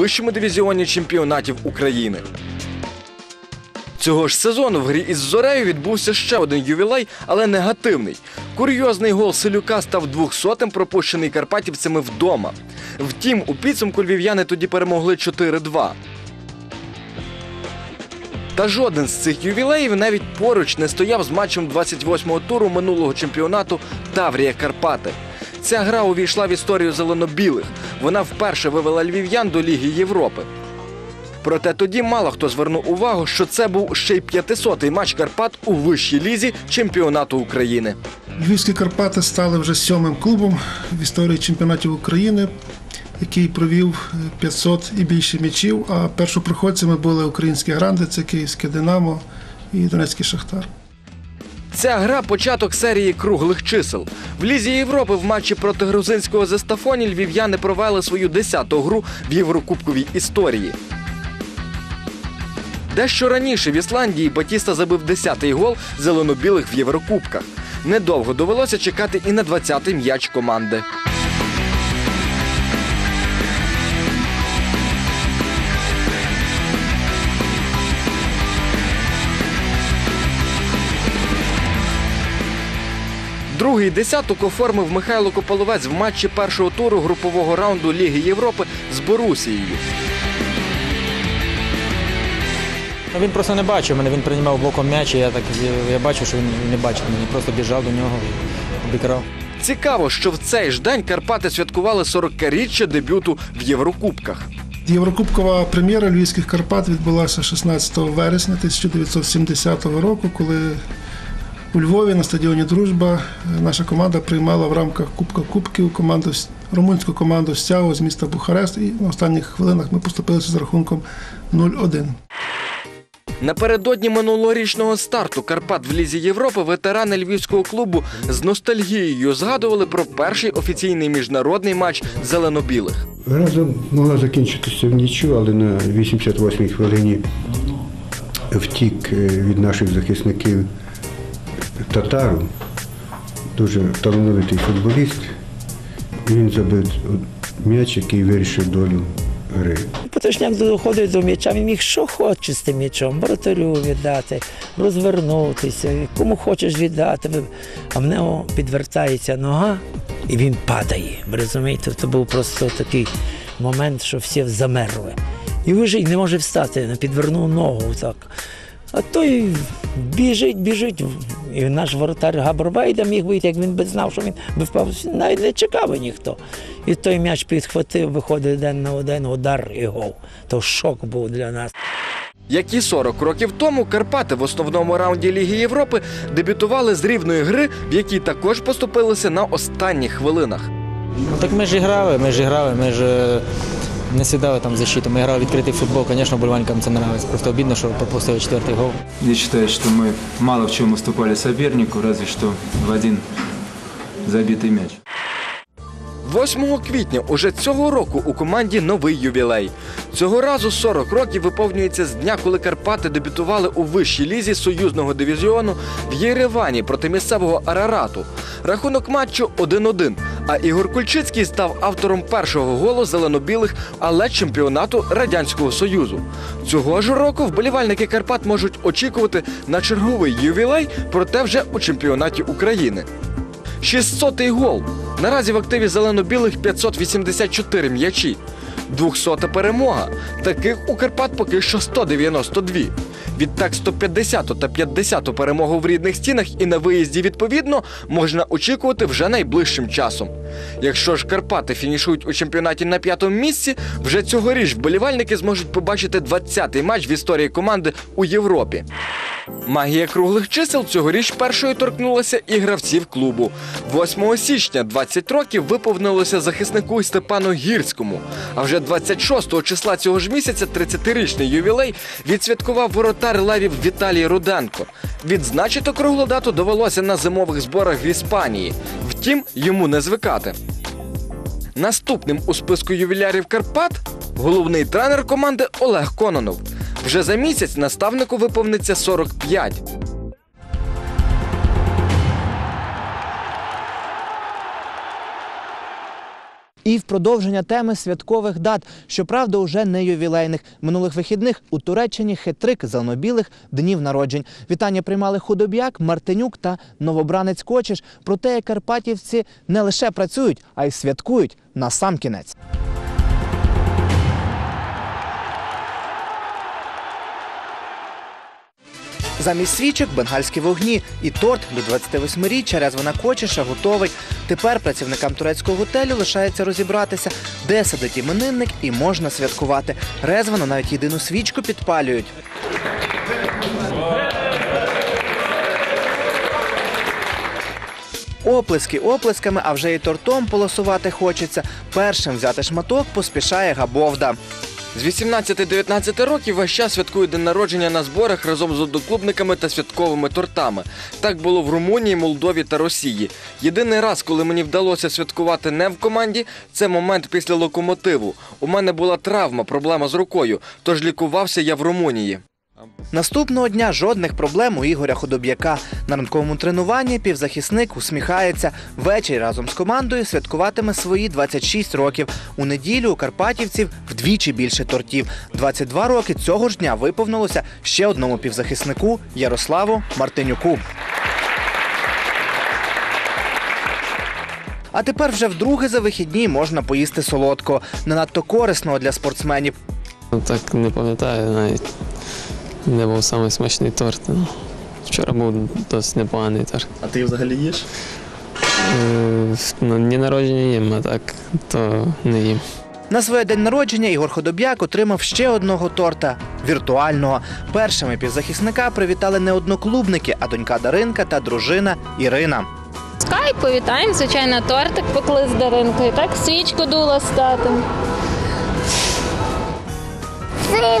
вищому дивізіоні чемпіонатів України. Цього ж сезону в грі із Зорею відбувся ще один ювілей, але негативний. Курйозний гол Селюка став 200-м пропущений карпатівцями вдома. Втім, у підсумку львів'яни тоді перемогли 4-2. Та жоден з цих ювілеїв навіть поруч не стояв з матчем 28-го туру минулого чемпіонату Таврія Карпати. Ця гра увійшла в історію зелено-білих. Вона вперше вивела львів'ян до Ліги Європи. Проте тоді мало хто звернув увагу, що це був ще й 500-й матч Карпат у вищій лізі чемпіонату України. Львівські Карпати стали вже сьомим клубом в історії чемпіонатів України, який провів е, 500 і більше м'ячів. А першопроходцями були українські гранди, це Київське Динамо і Донецький Шахтар. Ця гра початок серії круглих чисел. В Лізі Європи в матчі проти грузинського Зестафоні львів'яни провели свою 10-ту гру в Єврокубковій історії. Дещо раніше в Ісландії Батіста забив 10-й гол зелено-білих в Єврокубках. Недовго довелося чекати і на 20-й м'яч команди. Другий десяток оформив Михайло Кополовець в матчі першого туру групового раунду Ліги Європи з Борусією. Він просто не бачив мене, він приймав блоком м'яч, і я так я бачив, що він не бачив мене, просто біжав до нього і обікрав. Цікаво, що в цей ж день Карпати святкували 40-річчя дебюту в Єврокубках. Єврокубкова прем'єра Львівських Карпат відбулася 16 вересня 1970 року, коли у Львові на стадіоні Дружба наша команда приймала в рамках Кубка Кубків команду румунську команду Стягу з міста Бухарест. І на останніх хвилинах ми поступилися з рахунком 0-1. Напередодні минулорічного старту Карпат в Лізі Європи ветерани львівського клубу з ностальгією згадували про перший офіційний міжнародний матч зелено-білих. Гра могла закінчитися в нічю, але на 88-й хвилині втік е, від наших захисників татару, дуже талановитий футболіст. Він забив м'яч, який вирішив долю гри. Поточняк доходить до м'яча, він міг що хоче з тим м'ячом, воротарю віддати, розвернутися, кому хочеш віддати. А в нього підвертається нога і він падає. Ви розумієте, це був просто такий момент, що всі замерли. І вижить не може встати, підвернув ногу так. А той біжить, біжить. І наш воротар Габарбайда міг вийти, як він би знав, що він би впав. Навіть не чекав ніхто. І той м'яч підхватив, виходить один на один удар і гол. То шок був для нас. Як і 40 років тому, Карпати в основному раунді Ліги Європи дебютували з рівної гри, в якій також поступилися на останніх хвилинах. Ну так ми ж і грали, ми ж і грали, ми ж е, не сідали там в защиту, ми грали відкритий футбол, звісно, болівальникам це подобається. Просто обідно, що пропустили четвертий гол. Я вважаю, що ми мало в чому уступали сопернику, разве що в один забитий мяч. 8 квітня уже цього року у команді новий ювілей. Цього разу 40 років виповнюється з дня, коли Карпати дебютували у вищій лізі союзного дивізіону в Єревані проти місцевого Арарату. Рахунок матчу 1-1. А Ігор Кульчицький став автором першого голу зелено-білих, але чемпіонату Радянського Союзу. Цього ж року вболівальники Карпат можуть очікувати на черговий ювілей, проте вже у чемпіонаті України. 600-й гол. Наразі в активі зелено-білих 584 м'ячі. 200-та перемога. Таких у Карпат поки що 192. Відтак 150 та 50 перемогу в рідних стінах і на виїзді відповідно можна очікувати вже найближчим часом. Якщо ж Карпати фінішують у чемпіонаті на п'ятому місці, вже цьогоріч вболівальники зможуть побачити 20-й матч в історії команди у Європі. Магія круглих чисел цьогоріч першою торкнулася і гравців клубу. 8 січня 20 років виповнилося захиснику Степану Гірському. А вже 26 числа цього ж місяця 30-річний ювілей відсвяткував воротар левів Віталій Руденко. Відзначити круглу дату довелося на зимових зборах в Іспанії. Втім, йому не звикати. Наступним у списку ювілярів Карпат головний тренер команди Олег Кононов. Вже за місяць наставнику виповниться 45. І в продовження теми святкових дат, щоправда, уже не ювілейних. Минулих вихідних у Туреччині хитрик залнобілих днів народжень. Вітання приймали худоб'як, Мартинюк та новобранець Кочеш. Проте карпатівці не лише працюють, а й святкують на сам кінець. Замість свічок бенгальські вогні і торт до 28-річчя Резвана Кочеша готовий. Тепер працівникам турецького готелю лишається розібратися, де сидить іменинник і можна святкувати. Резвано навіть єдину свічку підпалюють. Оплески оплесками, а вже і тортом полосувати хочеться. Першим взяти шматок поспішає Габовда. З 18-19 років весь час святкує день народження на зборах разом з одноклубниками та святковими тортами. Так було в Румунії, Молдові та Росії. Єдиний раз, коли мені вдалося святкувати не в команді, це момент після локомотиву. У мене була травма, проблема з рукою, тож лікувався я в Румунії. Наступного дня жодних проблем у Ігоря Худоб'яка. На ранковому тренуванні півзахисник усміхається. Ввечері разом з командою святкуватиме свої 26 років. У неділю у карпатівців вдвічі більше тортів. 22 роки цього ж дня виповнилося ще одному півзахиснику Ярославу Мартинюку. А тепер вже вдруге за вихідні можна поїсти солодко, не надто корисного для спортсменів. Так не пам'ятаю навіть, де був самий смачний торт. Ну, Вчора був досить непоганий торт. А ти взагалі їш? Е, Ну, дні народження їм, а так то не їм. На своє день народження Ігор Ходоб'як отримав ще одного торта віртуального. Першими півзахисника привітали не одноклубники, а донька Даринка та дружина Ірина. Скайп, повітаємо, звичайно, тортик пекли з Даринкою, так, свічку дула з татом. Це